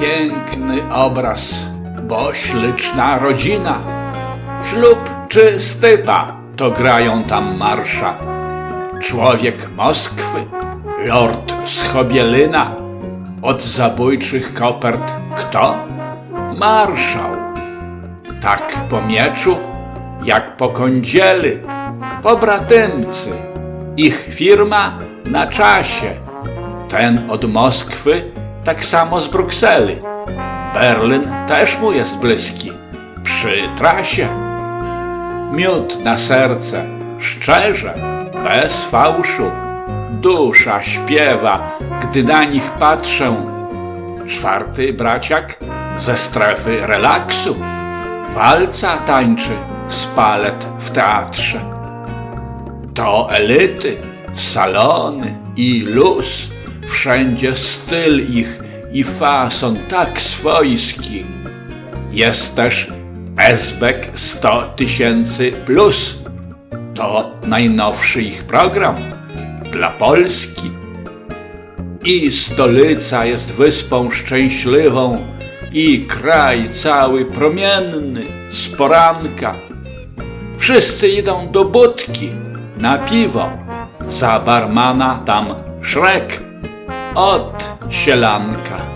Piękny obraz, bo śliczna rodzina. Ślub czy stypa, to grają tam marsza. Człowiek Moskwy, lord z Chobielina, od zabójczych kopert kto? Marszał. Tak po mieczu, jak po kądzieli, pobratymcy, ich firma na czasie. Ten od Moskwy, tak samo z Brukseli. Berlin też mu jest bliski, przy trasie. Miód na serce, szczerze, bez fałszu. Dusza śpiewa, gdy na nich patrzę. Czwarty braciak ze strefy relaksu. Walca tańczy spalet w teatrze. To elity, salony i luz, wszędzie styl ich i fason tak swojski. Jest też Esbek 100 tysięcy plus. To najnowszy ich program dla Polski. I stolica jest wyspą szczęśliwą, i kraj cały promienny z poranka. Wszyscy idą do budki na piwo. Za barmana tam szrek od sielanka.